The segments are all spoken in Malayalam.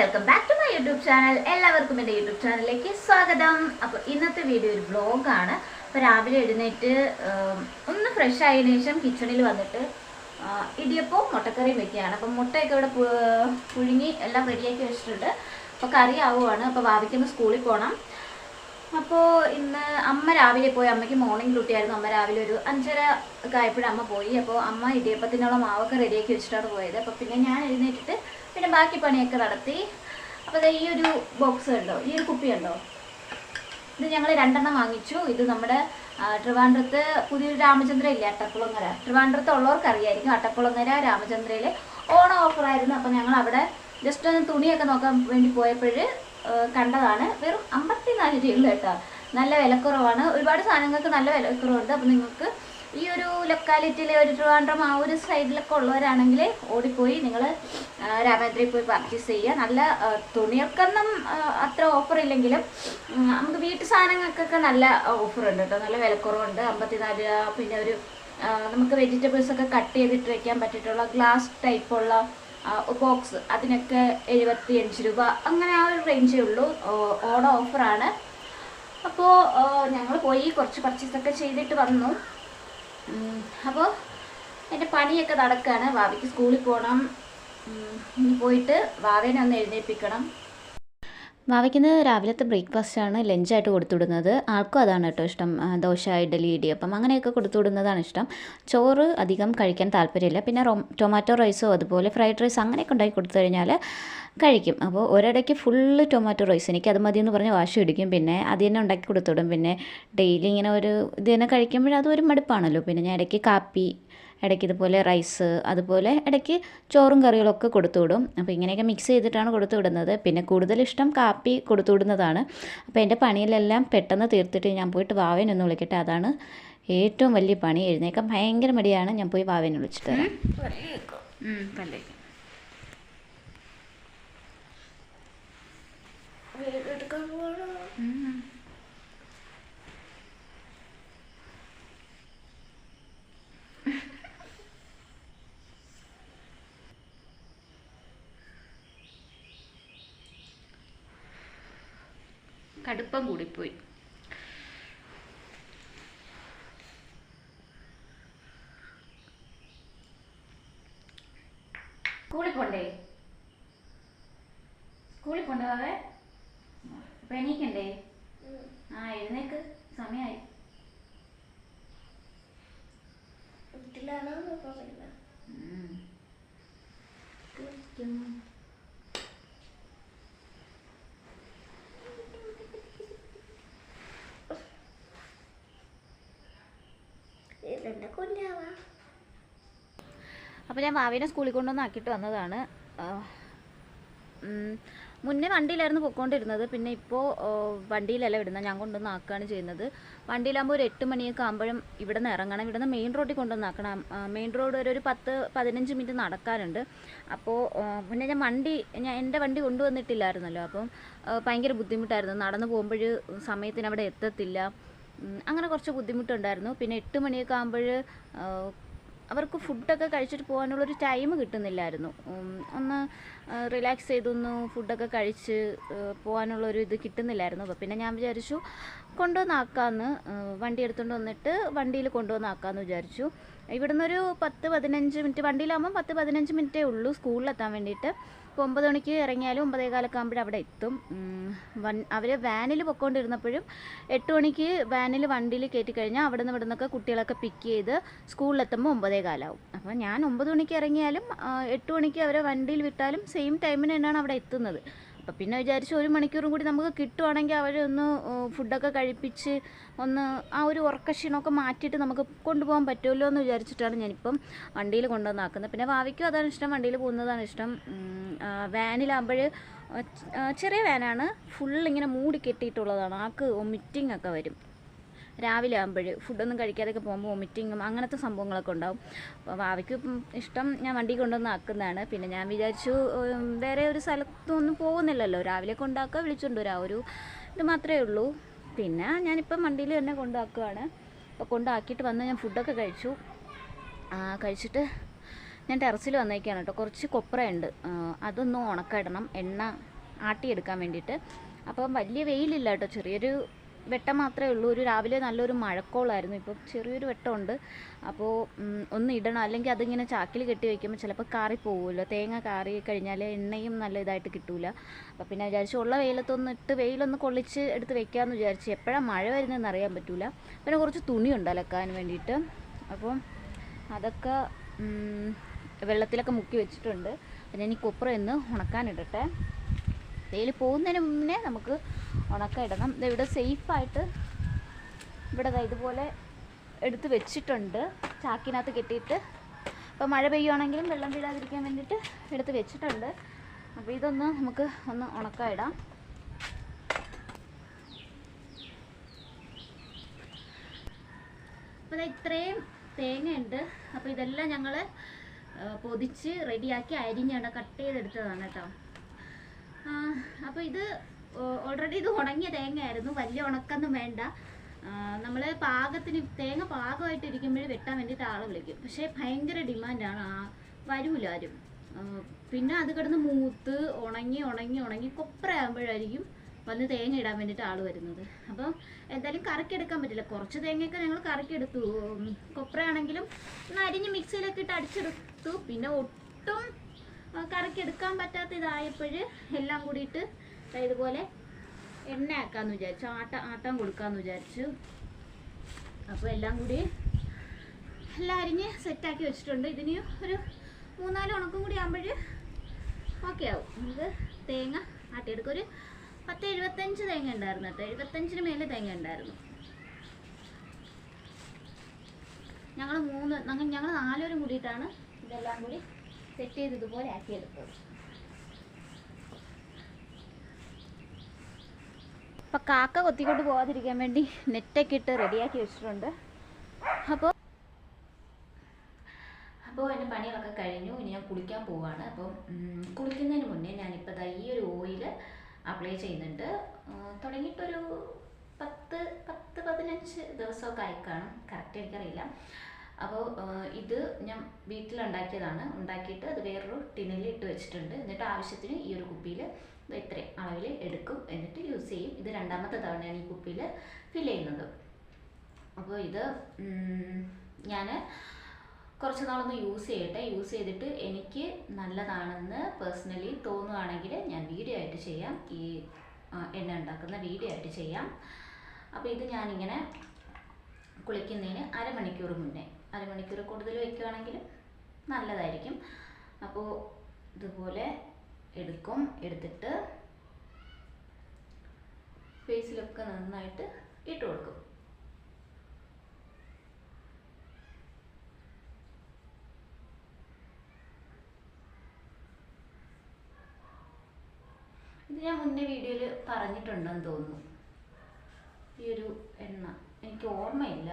Welcome back to my YouTube channel എല്ലാവർക്കും എന്റെ യൂട്യൂബ് ചാനലിലേക്ക് സ്വാഗതം. അപ്പോൾ ഇന്നത്തെ വീഡിയോ ഒരു വ്ളോഗാണ് അപ്പോൾ രാവിലെ എഴുന്നേറ്റ് ഒന്ന് ഫ്രഷ് ആയതിനു ശേഷം കിച്ചണിൽ വന്നിട്ട് ഇടിയപ്പവും മുട്ടക്കറിയും വെക്കുകയാണ്. അപ്പം മുട്ടയൊക്കെ ഇവിടെ പുഴുങ്ങി എല്ലാം റെഡിയാക്കി വെച്ചിട്ടുണ്ട്. അപ്പോൾ കറി ആവുകയാണ് അപ്പോൾ ഭാവിക്കുന്ന സ്കൂളിൽ പോകണം അപ്പോൾ ഇന്ന് അമ്മ രാവിലെ പോയി. അമ്മയ്ക്ക് മോർണിംഗ് ഡ്യൂട്ടിയായിരുന്നു അമ്മ രാവിലെ ഒരു അഞ്ചര ഒക്കെ ആയപ്പോഴും അമ്മ പോയി. അപ്പോൾ അമ്മ ഇടിയപ്പത്തിനുള്ള മാവൊക്കെ റെഡിയാക്കി വെച്ചിട്ടാണ് പോയത്. അപ്പോൾ പിന്നെ ഞാൻ എഴുന്നേറ്റിട്ട് പിന്നെ ബാക്കി പണിയൊക്കെ നടത്തി. അപ്പോൾ ഈ ഒരു ബോക്സ് ഉണ്ടോ ഈ ഒരു കുപ്പി ഉണ്ടോ ഇത് ഞങ്ങൾ രണ്ടെണ്ണം വാങ്ങിച്ചു. ഇത് നമ്മുടെ ട്രിവാൻഡ്രത്ത് പുതിയൊരു രാമചന്ദ്ര ഇല്ലേ അട്ടക്കുളങ്ങര ട്രിവാൻഡ്രത്ത് ഉള്ളവർക്ക് അറിയായിരിക്കും അട്ടക്കുളങ്ങര രാമചന്ദ്രയിൽ ഓണം ഓഫറായിരുന്നു. അപ്പോൾ ഞങ്ങൾ അവിടെ ജസ്റ്റ് ഒന്ന് തുണിയൊക്കെ നോക്കാൻ വേണ്ടി പോയപ്പോൾ കണ്ടതാണ്. വെറും അമ്പത്തിനാല് രൂപ കേട്ടോ. നല്ല വിലക്കുറവാണ്. ഒരുപാട് സാധനങ്ങൾക്ക് നല്ല വിലക്കുറവുണ്ട്. അപ്പോൾ നിങ്ങൾക്ക് ഈ ഒരു ലൊക്കാലിറ്റിയിലെ ഒരു ട്രിവാൻഡ്രം ആ ഒരു സൈഡിലൊക്കെ ഉള്ളവരാണെങ്കിൽ ഓടിപ്പോയി നിങ്ങൾ രാമേന്ദ്രയിൽ പോയി പർച്ചേസ് ചെയ്യുക. നല്ല തുണിയൊക്കെന്നും അത്ര ഓഫർ ഇല്ലെങ്കിലും നമുക്ക് വീട്ടു സാധനങ്ങൾക്കൊക്കെ നല്ല ഓഫറുണ്ട് കേട്ടോ. നല്ല വിലക്കുറവുണ്ട്. അമ്പത്തിനാല് രൂപ. പിന്നെ ഒരു നമുക്ക് വെജിറ്റബിൾസ് ഒക്കെ കട്ട് ചെയ്തിട്ട് വെക്കാൻ പറ്റിയിട്ടുള്ള ഗ്ലാസ് ടൈപ്പുള്ള ബോക്സ് അതിനൊക്കെ എഴുപത്തി അഞ്ച് രൂപ. അങ്ങനെ ആ ഒരു റേഞ്ചേ ഉള്ളൂ. ഓണ ഓഫറാണ് അപ്പോൾ ഞങ്ങൾ പോയി കുറച്ച് പർച്ചേസൊക്കെ ചെയ്തിട്ട് വന്നു. അപ്പോൾ എന്റെ പണിയൊക്കെ നടക്കുകയാണ് വാവയ്ക്ക് സ്കൂളിൽ പോകണം. ഇനി പോയിട്ട് വാവേനെ ഒന്ന് എഴുന്നേൽപ്പിക്കണം. വാവയ്ക്കിന്ന് രാവിലത്തെ ബ്രേക്ക്ഫാസ്റ്റാണ് ലഞ്ചായിട്ട് കൊടുത്തുവിടുന്നത്. ആൾക്കും അതാണ് കേട്ടോ ഇഷ്ടം. ദോശ ഇഡലി ഇടിയപ്പം അങ്ങനെയൊക്കെ കൊടുത്തുവിടുന്നതാണ് ഇഷ്ടം. ചോറ് അധികം കഴിക്കാൻ താല്പര്യമില്ല. പിന്നെ ടൊമാറ്റോ റൈസോ അതുപോലെ ഫ്രൈഡ് റൈസ് അങ്ങനെയൊക്കെ ഉണ്ടാക്കി കൊടുത്തു കഴിഞ്ഞാൽ കഴിക്കും. അപ്പോൾ ഒരിടയ്ക്ക് ഫുള്ള് ടൊമാറ്റോ റൈസ്. എനിക്ക് അത് മതി എന്ന് പറഞ്ഞ് വാശി പിടിക്കും. പിന്നെ അത് തന്നെ ഉണ്ടാക്കി കൊടുത്തുവിടും. പിന്നെ ഡെയിലി ഇങ്ങനെ ഒരു ഇത് തന്നെ കഴിക്കുമ്പോൾ അതൊരു മടുപ്പാണല്ലോ. പിന്നെ ഞാൻ ഇടയ്ക്ക് കാപ്പി ഇടയ്ക്ക് ഇതുപോലെ റൈസ് അതുപോലെ ഇടയ്ക്ക് ചോറും കറികളൊക്കെ കൊടുത്തു വിടും. അപ്പോൾ ഇങ്ങനെയൊക്കെ മിക്സ് ചെയ്തിട്ടാണ് കൊടുത്തു വിടുന്നത്. പിന്നെ കൂടുതൽ ഇഷ്ടം കാപ്പി കൊടുത്തു വിടുന്നതാണ്. അപ്പോൾ എന്റെ പണിയിലെല്ലാം പെട്ടെന്ന് തീർത്തിട്ട് ഞാൻ പോയിട്ട് വാവേനെ ഒന്ന് വിളിക്കട്ടെ. അതാണ് ഏറ്റവും വലിയ പണി. എഴുന്നേക്കാൻ ഭയങ്കര മടിയാണ്. ഞാൻ പോയി വാവേനെ വിളിച്ചിട്ട് പല്ലേക്ക് കടുപ്പം കൂടിപ്പോയി. സ്കൂളിൽ പോണ്ടേ? സ്കൂളിൽ പോണ്ടേ വാവേ അപ്പൊ എണീക്കണ്ടേ? ആ എഴുന്നേക്ക്. സമയായി. ഉം. അപ്പോൾ ഞാൻ വാവിനെ സ്കൂളിൽ കൊണ്ടുവന്ന് ആക്കിയിട്ട് വന്നതാണ് മുന്നേ വണ്ടിയിലായിരുന്നു പൊയ്ക്കൊണ്ടിരുന്നത് പിന്നെ ഇപ്പോൾ വണ്ടിയിലല്ല വിടുന്നത്. ഞാൻ കൊണ്ടുവന്ന് ആക്കുകയാണ് ചെയ്യുന്നത്. വണ്ടിയിലാകുമ്പോൾ ഒരു എട്ട് മണിയൊക്കെ ആകുമ്പോഴും ഇവിടെ നിന്ന് ഇറങ്ങണം. ഇവിടെ നിന്ന് മെയിൻ റോഡിൽ കൊണ്ടുവന്ന് ആക്കണം. മെയിൻ റോഡ് വരെ ഒരു പത്ത് പതിനഞ്ച് മിനിറ്റ് നടക്കാനുണ്ട്. അപ്പോൾ പിന്നെ ഞാൻ വണ്ടി ഞാൻ എന്റെ വണ്ടി കൊണ്ടുവന്നിട്ടില്ലായിരുന്നല്ലോ. അപ്പം ഭയങ്കര ബുദ്ധിമുട്ടായിരുന്നു. നടന്നു പോകുമ്പോൾ സമയത്തിന് അവിടെ എത്തത്തില്ല. അങ്ങനെ കുറച്ച് ബുദ്ധിമുട്ടുണ്ടായിരുന്നു. പിന്നെ എട്ട് മണിയൊക്കെ ആകുമ്പോൾ അവർക്ക് ഫുഡൊക്കെ കഴിച്ചിട്ട് പോകാനുള്ളൊരു ടൈം കിട്ടുന്നില്ലായിരുന്നു. ഒന്ന് റിലാക്സ് ചെയ്തൊന്ന് ഫുഡൊക്കെ കഴിച്ച് പോകാനുള്ളൊരു ഇത് കിട്ടുന്നില്ലായിരുന്നു. അപ്പോൾ പിന്നെ ഞാൻ വിചാരിച്ചു കൊണ്ടുവന്നാക്കാമെന്ന് വണ്ടി എടുത്തുകൊണ്ട് വന്നിട്ട് വണ്ടിയിൽ കൊണ്ടുവന്നാക്കാമെന്ന് വിചാരിച്ചു. ഇവിടുന്ന് ഒരു പത്ത് പതിനഞ്ച് മിനിറ്റ് വണ്ടിയിലാകുമ്പോൾ പത്ത് പതിനഞ്ച് മിനിറ്റേ ഉള്ളൂ സ്കൂളിലെത്താൻ വേണ്ടിയിട്ട്. ഇപ്പോൾ ഒമ്പത് മണിക്ക് ഇറങ്ങിയാലും ഒമ്പതേ കാലൊക്കെ ആകുമ്പോഴും അവിടെ എത്തും. വൺ അവർ വാനിൽ പൊയ്ക്കൊണ്ടിരുന്നപ്പോഴും എട്ട് മണിക്ക് വാനിൽ വണ്ടിയിൽ കയറ്റി കഴിഞ്ഞാൽ അവിടെ നിന്ന് ഇവിടെ നിന്നൊക്കെ കുട്ടികളൊക്കെ പിക്ക് ചെയ്ത് സ്കൂളിലെത്തുമ്പോൾ ഒമ്പതേ കാലാവും അപ്പോൾ ഞാൻ ഒമ്പത് മണിക്ക് ഇറങ്ങിയാലും എട്ട് മണിക്ക് അവരെ വണ്ടിയിൽ വിട്ടാലും സെയിം ടൈമിന് തന്നെയാണ് അവിടെ എത്തുന്നത്. അപ്പോൾ പിന്നെ വിചാരിച്ചു ഒരു മണിക്കൂറും കൂടി നമുക്ക് കിട്ടുവാണെങ്കിൽ അവരെ ഒന്ന് ഫുഡൊക്കെ കഴിപ്പിച്ച് ഒന്ന് ആ ഒരു ഉറക്കക്ഷീണമൊക്കെ മാറ്റിയിട്ട് നമുക്ക് കൊണ്ടുപോകാൻ പറ്റുമല്ലോ എന്ന് വിചാരിച്ചിട്ടാണ് ഞാനിപ്പം വണ്ടിയിൽ കൊണ്ടുവന്നാക്കുന്നത് പിന്നെ ഭാവിക്കും അതാണ് ഇഷ്ടം വണ്ടിയിൽ പോകുന്നതാണ് ഇഷ്ടം. വാനിലാകുമ്പോൾ ചെറിയ വാനാണ് ഫുൾ ഇങ്ങനെ മൂടി കെട്ടിയിട്ടുള്ളതാണ്. ആക്ക് വൊമിറ്റിംഗ് ഒക്കെ വരും. രാവിലെ ആകുമ്പോൾ ഫുഡൊന്നും കഴിക്കാതെയൊക്കെ പോകുമ്പോൾ വൊമിറ്റിങ്ങും അങ്ങനത്തെ സംഭവങ്ങളൊക്കെ ഉണ്ടാവും. അപ്പോൾ ഭാവിക്ക് ഇഷ്ടം ഞാൻ വണ്ടി കൊണ്ടുവന്ന് ആക്കുന്നതാണ്. പിന്നെ ഞാൻ വിചാരിച്ചു വേറെ ഒരു സ്ഥലത്തൊന്നും പോകുന്നില്ലല്ലോ. രാവിലെ കൊണ്ടാക്കുക വിളിച്ചുകൊണ്ട് വരാം. ഒരു ഇത് മാത്രമേ ഉള്ളൂ. പിന്നെ ഞാനിപ്പം വണ്ടിയിൽ തന്നെ കൊണ്ടാക്കുകയാണ് അപ്പോൾ കൊണ്ടാക്കിയിട്ട് വന്ന് ഞാൻ ഫുഡൊക്കെ കഴിച്ചു. കഴിച്ചിട്ട് ഞാൻ ടെറസിൽ വന്നേക്കാണ് കേട്ടോ. കുറച്ച് കൊപ്രയുണ്ട്. അതൊന്ന് ഉണക്കിടണം എണ്ണ ആട്ടിയെടുക്കാൻ വേണ്ടിയിട്ട്. അപ്പം വലിയ വെയിലില്ല കേട്ടോ. ചെറിയൊരു വെട്ടം മാത്രമേ ഉള്ളൂ. ഒരു രാവിലെ നല്ലൊരു മഴക്കോളായിരുന്നു. ഇപ്പം ചെറിയൊരു വെട്ടമുണ്ട്. അപ്പോൾ ഒന്ന് ഇടണം. അല്ലെങ്കിൽ അതിങ്ങനെ ചാക്കിൽ കെട്ടി വയ്ക്കുമ്പോൾ ചിലപ്പോൾ കാറി പോകുമല്ലോ തേങ്ങ കാറി കഴിഞ്ഞാൽ എണ്ണയും നല്ല ഇതായിട്ട് കിട്ടൂല. അപ്പോൾ പിന്നെ വിചാരിച്ചു ഉള്ള വെയിലത്തൊന്ന് ഇട്ട് വെയിലൊന്ന് കൊള്ളിച്ച് എടുത്ത് വെക്കാമെന്ന് വിചാരിച്ചു. എപ്പോഴാണ് മഴ വരുന്നതെന്ന് അറിയാൻ പറ്റൂല. പിന്നെ കുറച്ച് തുണിയുണ്ട് അലക്കാൻ വേണ്ടിയിട്ട്. അപ്പോൾ അതൊക്കെ വെള്ളത്തിലൊക്കെ മുക്കി വെച്ചിട്ടുണ്ട്. പിന്നെ ഇനി കൊപ്ര എന്ന് ഉണക്കാനിടട്ടെ വെയിൽ പോകുന്നതിന് മുന്നേ നമുക്ക് ഉണക്കം ഇടണം. ഇവിടെ സേഫായിട്ട് ഇവിടെ ഇതുപോലെ എടുത്ത് വെച്ചിട്ടുണ്ട്. ചാക്കിനകത്ത് കെട്ടിയിട്ട്. ഇപ്പോൾ മഴ പെയ്യുവാണെങ്കിലും വെള്ളം വീഴാതിരിക്കാൻ വേണ്ടിയിട്ട് എടുത്ത് വെച്ചിട്ടുണ്ട്. അപ്പോൾ ഇതൊന്ന് നമുക്ക് ഒന്ന് ഉണക്കം ഇടാം. അപ്പോൾ ഇത്രയും തേങ്ങയുണ്ട് അപ്പോൾ ഇതെല്ലാം ഞങ്ങൾ പൊതിച്ച് റെഡിയാക്കി അരിഞ്ഞാണ് കട്ട് ചെയ്തെടുത്തതാണ് കേട്ടോ. അപ്പോൾ ഇത് ഓൾറെഡി ഇത് ഉണങ്ങിയ തേങ്ങയായിരുന്നു. വലിയ ഉണക്കൊന്നും വേണ്ട. നമ്മൾ പാകത്തിന് തേങ്ങ പാകമായിട്ട് ഇരിക്കുമ്പോൾ വെട്ടാൻ വേണ്ടിയിട്ട് ആളെ വിളിക്കും. പക്ഷേ ഭയങ്കര ഡിമാൻഡാണ് ആ വരൂല ആരും. പിന്നെ അത് കിടന്ന് മൂത്ത് ഉണങ്ങി ഉണങ്ങി ഉണങ്ങി കൊപ്രയാകുമ്പോഴായിരിക്കും വന്ന് തേങ്ങ ഇടാൻ വേണ്ടിയിട്ട് ആൾ വരുന്നത്. അപ്പം എന്തായാലും കറക്കിയെടുക്കാൻ പറ്റില്ല. കുറച്ച് തേങ്ങയൊക്കെ ഞങ്ങൾ കറക്കിയെടുത്തു കൊപ്രയാണെങ്കിലും ഒന്ന് അരിഞ്ഞ് മിക്സിയിലൊക്കെ ഇട്ട് അടിച്ചെടുത്തു. പിന്നെ ഒട്ടും ആ, എടുക്കാൻ പറ്റാത്ത ഇതായപ്പോൾ എല്ലാം കൂടിയിട്ട് ഇതുപോലെ എണ്ണ ആക്കാമെന്ന് വിചാരിച്ചു. ആട്ട ആട്ടം കൊടുക്കാമെന്ന് വിചാരിച്ചു. അപ്പോൾ എല്ലാം കൂടി എല്ലാം അരിഞ്ഞ് സെറ്റാക്കി വെച്ചിട്ടുണ്ട്. ഇതിന് ഒരു മൂന്നാൽ ഉണക്കും കൂടി ആകുമ്പോൾ ഓക്കെ ആവും. നമുക്ക് തേങ്ങ ആട്ടിയെടുക്കും. ഒരു പത്ത് എഴുപത്തഞ്ച് തേങ്ങ ഉണ്ടായിരുന്നു കേട്ടോ. എഴുപത്തഞ്ചിന് മേലെ തേങ്ങ ഉണ്ടായിരുന്നു. ഞങ്ങൾ മൂന്ന് ഞങ്ങൾ നാലുപേരും കൂടിയിട്ടാണ് ഇതെല്ലാം കൂടി സെറ്റ് ചെയ്ത് ഇതുപോലെ ആക്കിയെടുത്തത് അപ്പം കാക്ക കൊത്തിക്കൊണ്ട് പോകാതിരിക്കാൻ വേണ്ടി നെറ്റൊക്കെ ഇട്ട് റെഡിയാക്കി വെച്ചിട്ടുണ്ട്. അപ്പോൾ അപ്പോൾ എന്റെ പണികളൊക്കെ കഴിഞ്ഞു. ഇനി ഞാൻ കുളിക്കാൻ പോവാണ്. അപ്പം കുളിക്കുന്നതിന് മുന്നേ ഞാനിപ്പോൾ ഈ ഒരു ഓയിൽ അപ്ലൈ ചെയ്യുന്നുണ്ട്. തുടങ്ങിയിട്ടൊരു പത്ത് പത്ത് പതിനഞ്ച് ദിവസമൊക്കെ ആയിക്കാണും കാണും. കറക്റ്റ് എനിക്കറിയില്ല. അപ്പോൾ ഇത് ഞാൻ വീട്ടിലുണ്ടാക്കിയതാണ്. ഉണ്ടാക്കിയിട്ട് അത് വേറൊരു ടിന്നിൽ ഇട്ട് വെച്ചിട്ടുണ്ട്. എന്നിട്ട് ആവശ്യത്തിന് ഈ ഒരു കുപ്പിയിൽ ഇത്രയും അളവിൽ എടുക്കും. എന്നിട്ട് യൂസ് ചെയ്യും. ഇത് രണ്ടാമത്തെ തവണയാണ് ഈ കുപ്പിയിൽ ഫിൽ ചെയ്യുന്നത്. അപ്പോൾ ഇത് ഞാൻ കുറച്ച് നാളൊന്ന് യൂസ് ചെയ്യട്ടെ. യൂസ് ചെയ്തിട്ട് എനിക്ക് നല്ലതാണെന്ന് പേഴ്സണലി തോന്നുകയാണെങ്കിൽ ഞാൻ വീഡിയോ ആയിട്ട് ചെയ്യാം. ഈ എണ്ണ ഉണ്ടാക്കുന്ന വീഡിയോ ആയിട്ട് ചെയ്യാം. അപ്പോൾ ഇത് ഞാനിങ്ങനെ കുളിക്കുന്നതിന് അരമണിക്കൂർ മുന്നേ അരമണിക്കൂർ കൂടുതൽ വെക്കുവാണെങ്കിൽ നല്ലതായിരിക്കും. അപ്പോൾ ഇതുപോലെ എടുക്കും. എടുത്തിട്ട് ഫേസിലൊക്കെ നന്നായിട്ട് ഇട്ട് കൊടുക്കും. ഇത് ഞാൻ മുന്നേ വീഡിയോയിൽ പറഞ്ഞിട്ടുണ്ടെന്ന് തോന്നുന്നു. ഈ ഒരു എണ്ണ. എനിക്ക് ഓർമ്മയില്ല.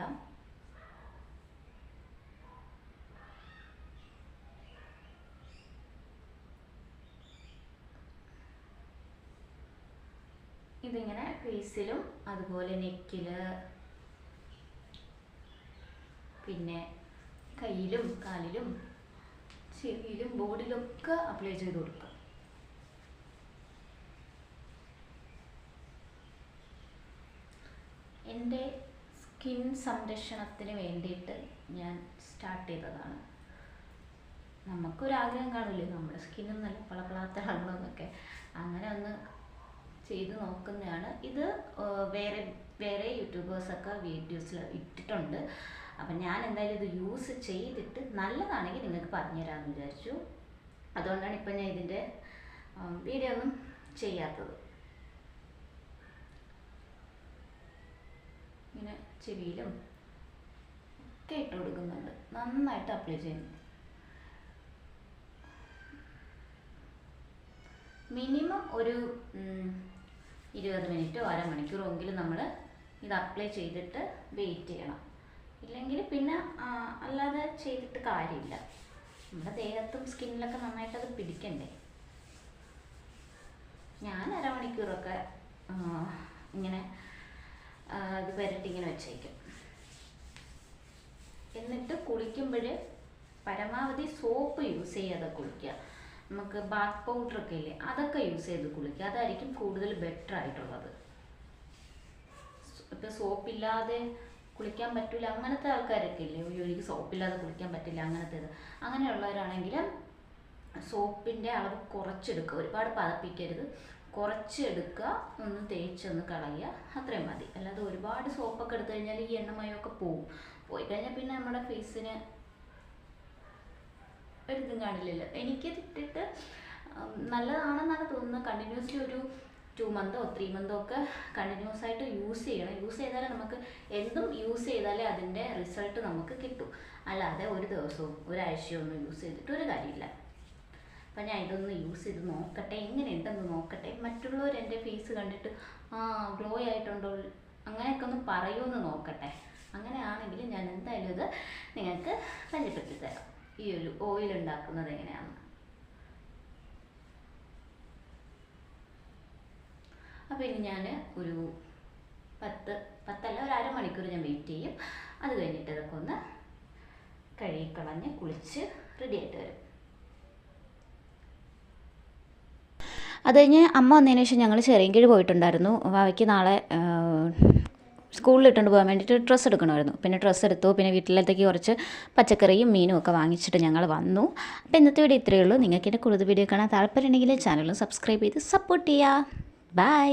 ഇതിങ്ങനെ ഫേസിലും അതുപോലെ നെക്കിൽ പിന്നെ കയ്യിലും കാലിലും ചെവിയിലും ബോഡിലൊക്കെ അപ്ലൈ ചെയ്ത് കൊടുക്കുക. എന്റെ സ്കിൻ സംരക്ഷണത്തിന് വേണ്ടിയിട്ട് ഞാൻ സ്റ്റാർട്ട് ചെയ്തതാണ്. നമുക്കൊരാഗ്രഹം കാണില്ലേ? നമ്മുടെ സ്കിന്നും നല്ല പളപളാത്തിളങ്ങണമെന്നൊക്കെ അങ്ങനെ ഒന്ന് ചെയ്ത് നോക്കുന്നതാണ്. ഇത് വേറെ വേറെ യൂട്യൂബേഴ്സൊക്കെ വീഡിയോസിൽ ഇട്ടിട്ടുണ്ട്. അപ്പം ഞാൻ എന്തായാലും ഇത് യൂസ് ചെയ്തിട്ട് നല്ലതാണെങ്കിൽ നിങ്ങൾക്ക് പറഞ്ഞുതരാമെന്ന് വിചാരിച്ചു. അതുകൊണ്ടാണ് ഇപ്പം ഞാൻ ഇതിന്റെ വീഡിയോ ഒന്നും ചെയ്യാത്തത്. ഇങ്ങനെ ചെവിയിലും ഒക്കെ ഇട്ട് കൊടുക്കുന്നുണ്ട്. നന്നായിട്ട് അപ്ലൈ ചെയ്യുന്നു. മിനിമം ഒരു ഇരുപത് മിനിറ്റോ അരമണിക്കൂറോ എങ്കിലും നമ്മൾ ഇത് അപ്ലൈ ചെയ്തിട്ട് വെയിറ്റ് ചെയ്യണം. ഇല്ലെങ്കിൽ പിന്നെ അല്ലാതെ ചെയ്തിട്ട് കാര്യമില്ല. നമ്മുടെ ദേഹത്തും സ്കിന്നിലൊക്കെ നന്നായിട്ട് അത് പിടിക്കണ്ടേ? ഞാൻ അരമണിക്കൂറൊക്കെ ഇങ്ങനെ ഇത് പുരട്ടി ഇങ്ങനെ വെച്ചേക്കും. എന്നിട്ട് കുളിക്കുമ്പോൾ പരമാവധി സോപ്പ് യൂസ് ചെയ്യാതെ കുളിക്കുക. നമുക്ക് ബാത്ത് പൗഡർ ഒക്കെ ഇല്ലേ? അതൊക്കെ യൂസ് ചെയ്ത് കുളിക്കുക. അതായിരിക്കും കൂടുതൽ ബെറ്റർ ആയിട്ടുള്ളത്. ഇപ്പം സോപ്പില്ലാതെ കുളിക്കാൻ പറ്റില്ല അങ്ങനത്തെ ആൾക്കാരൊക്കെ ഇല്ലേ? അയ്യോ എനിക്ക് സോപ്പില്ലാതെ കുളിക്കാൻ പറ്റില്ല അങ്ങനത്തെ അങ്ങനത്തേത് അങ്ങനെയുള്ളവരാണെങ്കിൽ സോപ്പിന്റെ അളവ് കുറച്ചെടുക്കുക. ഒരുപാട് പതപ്പിക്കരുത്. കുറച്ചെടുക്കുക. ഒന്ന് തേച്ചൊന്ന് കളയുക. അത്രയും മതി. അല്ലാതെ ഒരുപാട് സോപ്പൊക്കെ എടുത്തു കഴിഞ്ഞാൽ ഈ എണ്ണമയമൊക്കെ പോവും. പോയി കഴിഞ്ഞാൽ പിന്നെ നമ്മുടെ ഫേസിന് ഒരിതും കാണില്ലല്ലോ. എനിക്ക് ഇട്ടിട്ട് നല്ലതാണെന്നാണ് തോന്നുന്നത്. കണ്ടിന്യൂസ്ലി ഒരു ടു മന്തോ ത്രീ മന്തോ ഒക്കെ കണ്ടിന്യൂസ് ആയിട്ട് യൂസ് ചെയ്യണം. യൂസ് ചെയ്താലേ നമുക്ക് എന്തും യൂസ് ചെയ്താലേ അതിന്റെ റിസൾട്ട് നമുക്ക് കിട്ടും. അല്ലാതെ ഒരു ദിവസവും ഒരാഴ്ചയോ ഒന്നും യൂസ് ചെയ്തിട്ട് ഒരു കാര്യമില്ല. അപ്പം ഞാൻ ഇതൊന്ന് യൂസ് ചെയ്ത് നോക്കട്ടെ. എങ്ങനെയുണ്ടെന്ന് നോക്കട്ടെ. മറ്റുള്ളവർ എന്റെ ഫേസ് കണ്ടിട്ട് ആ ഗ്ലോ ആയിട്ടുണ്ടോ? അങ്ങനെയൊക്കെ ഒന്ന് പറയുമെന്ന് നോക്കട്ടെ. അങ്ങനെയാണെങ്കിൽ ഞാൻ എന്തായാലും ഇത് നിങ്ങൾക്ക് പരിചയപ്പെടുത്തി തരാം. ഈ ഒരു ഓയിൽ ഉണ്ടാക്കുന്നത് എങ്ങനെയാണ്? അപ്പോൾ ഇനി ഞാൻ ഒരു പത്ത് പത്തല്ല ഒരു അരമണിക്കൂർ ഞാൻ വെയിറ്റ് ചെയ്യും. അത് കഴിഞ്ഞിട്ട് ഇതൊക്കെ ഒന്ന് കഴുകിക്കളഞ്ഞ് കുളിച്ച് റെഡി ആയിട്ട് വരും. അത് കഴിഞ്ഞ് അമ്മ വന്നതിന് ശേഷം ഞങ്ങൾ ചെറിയൻകീഴ് പോയിട്ടുണ്ടായിരുന്നു. അവയ്ക്ക് നാളെ സ്കൂളിൽ ഇട്ടുകൊണ്ട് പോകാൻ വേണ്ടിയിട്ട് ഡ്രസ്സ് എടുക്കണമായിരുന്നു. പിന്നെ ഡ്രസ്സ് എടുത്തു. പിന്നെ വീട്ടിലത്തേക്ക് കുറച്ച് പച്ചക്കറിയും മീനും ഒക്കെ വാങ്ങിച്ചിട്ട് ഞങ്ങൾ വന്നു. അപ്പോൾ ഇന്നത്തെ വീഡിയോ ഇത്രയേ ഉള്ളൂ. നിങ്ങൾക്ക് എന്റെ കൂടുതൽ വീഡിയോ കാണാൻ താല്പര്യമുണ്ടെങ്കിൽ ചാനലും സബ്സ്ക്രൈബ് ചെയ്ത് സപ്പോർട്ട് ചെയ്യുക. ബൈ.